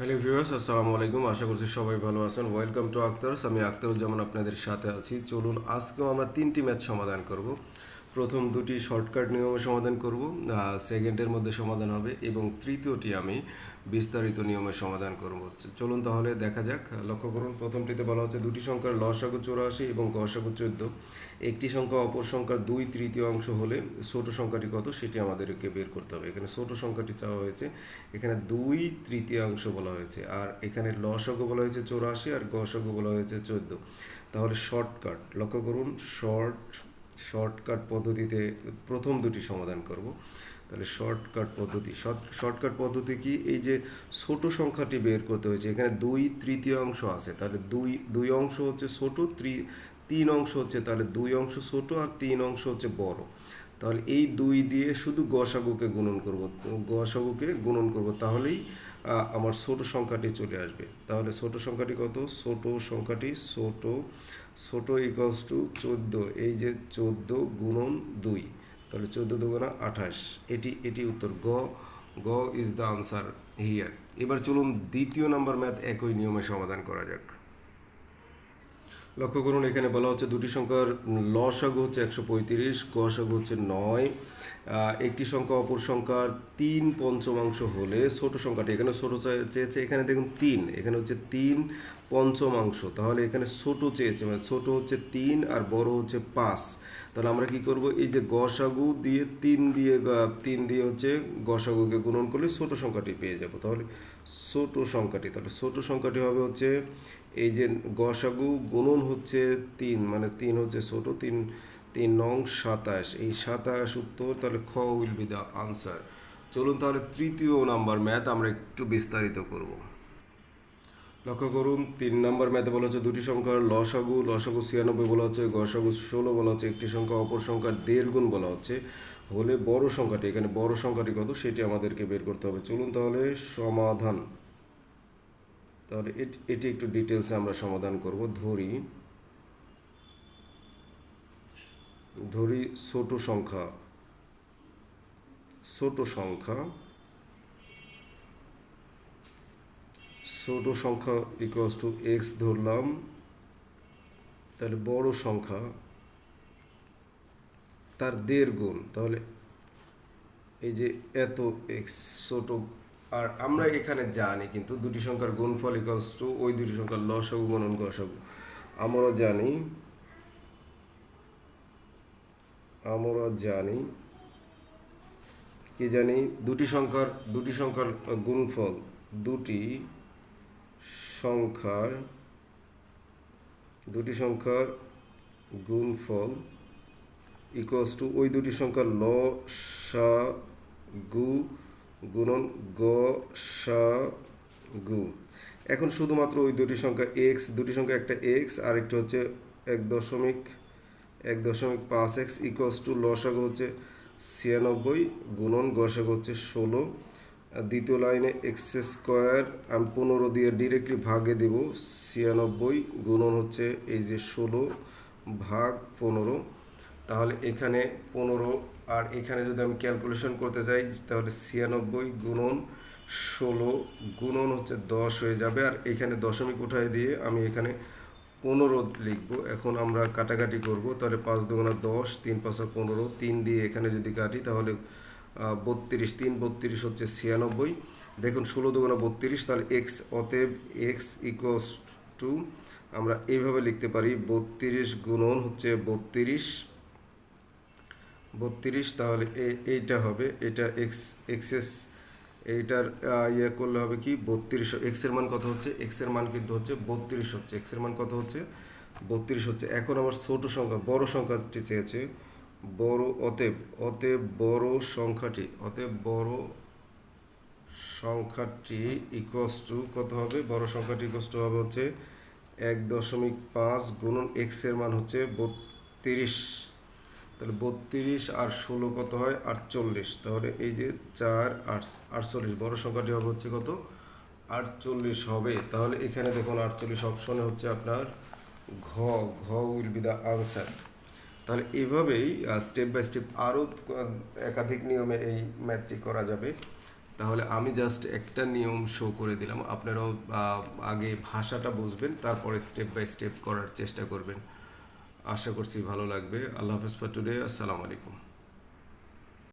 Hello viewers আসসালামু আলাইকুম। আশা করছি সবাই ভালো আছেন। ওয়েলকাম টু আক্তারস আমি আক্তারুজ্জামান আপনাদের সাথে আছি। চলুন, আজকেও আমরা তিনটি ম্যাচ সমাধান করব। প্রথম দুটি শর্টকাট নিয়মে সমাধান করব সেকেন্ডের মধ্যে সমাধান হবে এবং তৃতীয়টি আমি বিস্তারিত নিয়মে সমাধান করব। চলুন তাহলে দেখা যাক লক্ষ্য করুন, প্রথমটিতে বলা হচ্ছে দুটি সংখ্যার লসাগু চৌরাশি এবং গসাগু চোদ্দ। একটি সংখ্যা অপর সংখ্যার দুই তৃতীয় অংশ হলে ছোট সংখ্যাটি কত সেটি আমাদেরকে বের করতে হবে। এখানে ছোট সংখ্যাটি চাওয়া হয়েছে, এখানে দুই তৃতীয়াংশ বলা হয়েছে আর এখানে লসাগু বলা হয়েছে চৌরাশি আর গসাগু বলা হয়েছে চোদ্দ। তাহলে শর্টকাট, লক্ষ্য করুন, শর্ট শর্টকাট পদ্ধতিতে প্রথম দুটি সমাধান করব। তাহলে শর্টকাট পদ্ধতি শর্টকাট পদ্ধতি কি? এই যে ছোট সংখ্যাটি বের করতে হয়েছে, এখানে দুই তৃতীয় অংশ আছে, তাহলে দুই দুই অংশ হচ্ছে ছোট, ত্রি, তিন অংশ হচ্ছে, তাহলে দুই অংশ ছোট আর তিন অংশ হচ্ছে বড়। তাহলে এই দুই দিয়ে শুধু গসাগুকে গুণন করব, গসাগুকে গুণন করব, তাহলেই আমার ছোট সংখ্যাটি চলে আসবে। তাহলে ছোট সংখ্যাটি কত? ছোট সংখ্যাটি ছোট ছোট ইকলস টু চোদ্দ, এই যে চোদ্দ গুণন দুই, তাহলে চোদ্দ দুগুণা আঠাশ, এটি এটি উত্তর, গ গ ইজ দ্য আনসার হিয়ার এবার চলুন দ্বিতীয় নাম্বার ম্যাথ একই নিয়মে সমাধান করা যাক। লক্ষ্য করুন, এখানে বলা হচ্ছে দুটি সংখ্যার ল লসাগু হচ্ছে একশো পঁয়ত্রিশ গসাগু হচ্ছে নয়। একটি সংখ্যা অপর সংখ্যার তিন পঞ্চমাংশ হলে ছোট সংখ্যাটি এখানে ছোট চেয়েছে, এখানে দেখুন তিন, এখানে হচ্ছে তিন পঞ্চমাংশ। তাহলে এখানে ছোট চেয়েছে মানে ছোট হচ্ছে তিন আর বড় হচ্ছে পাঁচ। তাহলে আমরা কি করব? এই যে গসাগু দিয়ে তিন দিয়ে তিন দিয়ে হচ্ছে গসাগুকে গুণন করলে ছোট সংখ্যাটি পেয়ে যাব। তাহলে ছোট সংখ্যাটি, তাহলে ছোট সংখ্যাটি হবে হচ্ছে এই যে গসাগু গুণন হচ্ছে তিন মানে তিন হচ্ছে ছোট, তিন তিন নং সাতাশ। এই সাতাশ উত্তর, তাহলে খ উইল বি দ্য আনসার। চলুন তাহলে তৃতীয় নাম্বার ম্যাথ আমরা একটু বিস্তারিত করব। লক্ষ্য করুন, তিন নম্বর ম্যাথে বলা হচ্ছে দুটি সংখ্যার লসাগু লসাগু ছিয়ানব্বই বলা হচ্ছে, গসাগু ষোলো বলা হচ্ছে, একটি সংখ্যা অপর সংখ্যার দেড় গুণ বলা হচ্ছে, হলে বড় সংখ্যাটি, এখানে বড় সংখ্যাটি কত? সেটি আমাদেরকে বের করতে হবে। চলুন তাহলে সমাধান। তাহলে এটি একটু ডিটেলসে আমরা সমাধান করব। ধরি ধরি ছোট সংখ্যা ছোট সংখ্যা ছোট সংখ্যা ইকুয়ালস টু এক্স ধরলাম, তাহলে বড় সংখ্যা, তার দেড় গুণ, তাহলে এই যে এত এক্স ছোট আর আমরা এখানে জানি কিন্তু দুটি সংখ্যার গুণফল ইকুয়ালস টু ওই দুটি সংখ্যার লসাগু গুণন গসাগু আমরা জানি আমরা জানি, কি জানি, দুটি সংখ্যার দুটি সংখ্যার গুণফল, দুটি সংখ্যার দুটি সংখ্যার গুণফল ইকুয়ালস টু ওই দুটি সংখ্যার ল সা গু গুণন গ, সা, গু। এখন শুধুমাত্র ওই দুটি সংখ্যা এক্স দুটি সংখ্যা একটা এক্স আর একটা হচ্ছে এক দশমিক এক দশমিক পাঁচ এক্স ইকুয়ালস টু লসাগু হচ্ছে ছিয়ানব্বই, গুণন গসাগু হচ্ছে ষোলো। দ্বিতীয় লাইনে এক্স স্কোয়ার আমি পনেরো দিয়ে ডিরেক্টলি ভাগে দেব ছিয়ানব্বই, গুণন হচ্ছে এই যে ষোলো, ভাগ পনেরো। তাহলে এখানে পনেরো, আর এখানে যদি আমি ক্যালকুলেশন করতে যাই, তাহলে ছিয়ানব্বই গুণন ষোলো গুণন হচ্ছে দশ হয়ে যাবে, আর এখানে দশমিক উঠাই দিয়ে আমি এখানে পনেরো লিখব। এখন আমরা কাটাকাটি করব, তাহলে পাঁচ দুগুণা দশ, তিন পাঁচা পনেরো, তিন দিয়ে এখানে যদি কাটি, তাহলে বত্রিশ, তিন বত্রিশ হচ্ছে ছিয়ানব্বই। দেখুন, ষোলো দুগুণা বত্রিশ, তাহলে এক্স অতএব এক্স ইকুয়ালস টু আমরা এইভাবে লিখতে পারি, বত্রিশ গুণন হচ্ছে বত্রিশ বত্রিশ, তাহলে এইটা হবে, এটা এক্স এক্সএস এইটার ইয়ে করলে হবে কি? বত্রিশ এক্সের মান কত হচ্ছে? এক্সের মান কিন্তু হচ্ছে বত্রিশ হচ্ছে এক্সের মান কত হচ্ছে? বত্রিশ হচ্ছে। এখন আমার ছোট সংখ্যা, বড় সংখ্যাটি চেয়েছে, বড়, অতএব অতএব বড় সংখ্যাটি, অতএব বড় সংখ্যাটি ইকুয়াস টু কত হবে? বড় সংখ্যাটি ইকুয়াস টু হবে হচ্ছে এক দশমিক পাঁচ গুণন এক্সের মান হচ্ছে বত্রিশ। তাহলে বত্রিশ আর ষোলো কত হয়? আটচল্লিশ। তাহলে এই যে চার আট আটচল্লিশ, বড় সংখ্যাটি হবে হচ্ছে কত? আটচল্লিশ হবে। তাহলে এখানে দেখুন আটচল্লিশ অপশনে হচ্ছে আপনার ঘ ঘ উইল বি দ্য আনসার। তাহলে এভাবেই স্টেপ বাই স্টেপ আরও একাধিক নিয়মে এই ম্যাথটি করা যাবে। তাহলে আমি জাস্ট একটা নিয়ম শো করে দিলাম। আপনারাও আগে ভাষাটা বুঝবেন, তারপরে স্টেপ বাই স্টেপ করার চেষ্টা করবেন। আশা করছি ভালো লাগবে। আল্লাহ হাফেজ ফর টুডে আসসালামু আলাইকুম।